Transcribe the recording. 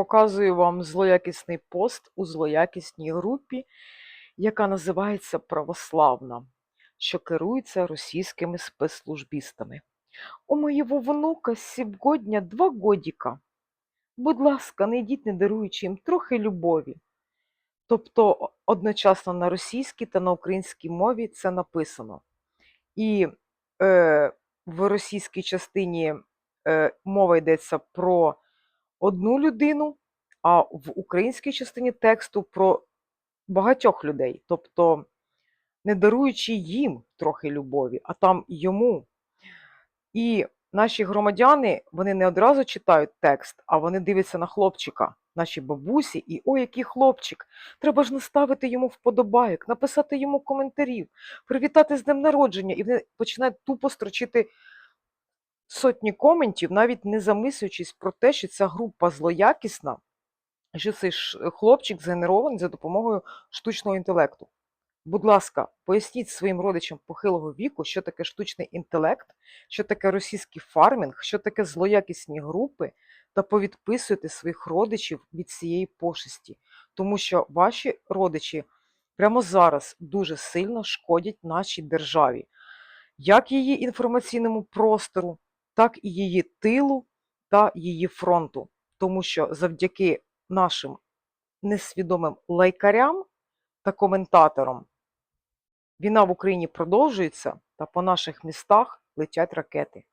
Показую вам злоякісний пост у злоякісній групі, яка називається Православна, що керується російськими спецслужбістами. У моєго внука сьогодні два годіка. Будь ласка, не йдіть, не даруючи їм трохи любові. Тобто одночасно на російській та на українській мові це написано. І е, в російській частині е, мова йдеться про одну людину, а в українській частині тексту про багатьох людей. Тобто, не даруючи їм трохи любові, а там йому. І наші громадяни вони не одразу читають текст, а вони дивляться на хлопчика, наші бабусі, і ой, який хлопчик! Треба ж наставити йому вподобайок, написати йому коментарів, привітати з днем народження, і вони починають тупо строчити сотні коментів, навіть не замислюючись про те, що ця група злоякісна, що цей хлопчик згенерований за допомогою штучного інтелекту. Будь ласка, поясніть своїм родичам похилого віку, що таке штучний інтелект, що таке російський фармінг, що таке злоякісні групи, та повідписуйте своїх родичів від цієї пошесті, тому що ваші родичі прямо зараз дуже сильно шкодять нашій державі, як її інформаційному простору, так і її тилу та її фронту, тому що завдяки нашим несвідомим лайкарям та коментаторам Війна в Україні продовжується, та по наших містах летять ракети.